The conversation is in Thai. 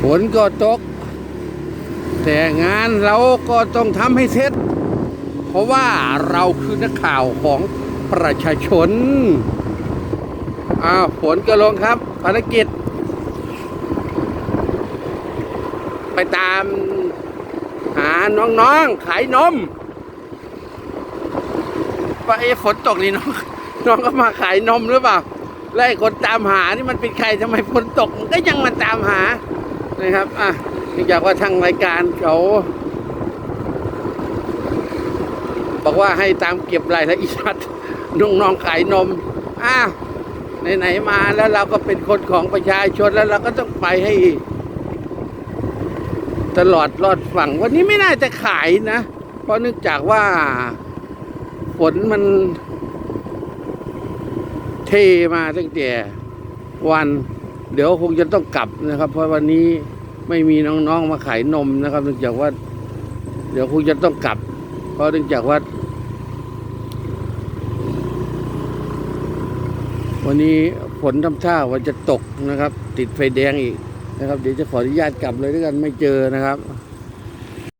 ฝนก็ตก แต่งานเราก็ต้องทำให้เสร็จ เพราะว่าเราคือนักข่าวของประชาชน อ้าวฝนก็ลงครับ ภารกิจ ไปตามหาน้องๆ ขายนมว่าเอ๊ะฝนตกนี่น้องน้องก็มาขายนมหรือเปล่าไล่คนตามหานี่มันเป็นใครทำไมฝนตกมันก็ยังมาตามหา นะครับ อะเนื่องจากว่าทางรายการเขาบอกว่าให้ตามเก็บรายละเอียดน้องๆขายนม อ้าวไหนๆมาแล้วเราก็เป็นคนของประชาชนแล้วเราก็ต้องไปให้ ตลอดรอดฝั่ง วันนี้ไม่น่าจะขายนะ เพราะเนื่องจากว่าฝนมัน เทมาตั้งแต่วัน เดี๋ยวคงจะต้องกลับนะครับ เพราะวันนี้ ไม่มีน้องๆมาขายนมนะครับเนื่องจากว่า เดี๋ยวคงจะต้องกลับ เพราะเนื่องจากว่า วันนี้ฝนทำท่าว่าจะตกนะครับ ติดไฟแดงอีกนะครับ เดี๋ยวจะขออนุญาตกลับเลยด้วยกันไม่เจอนะครับ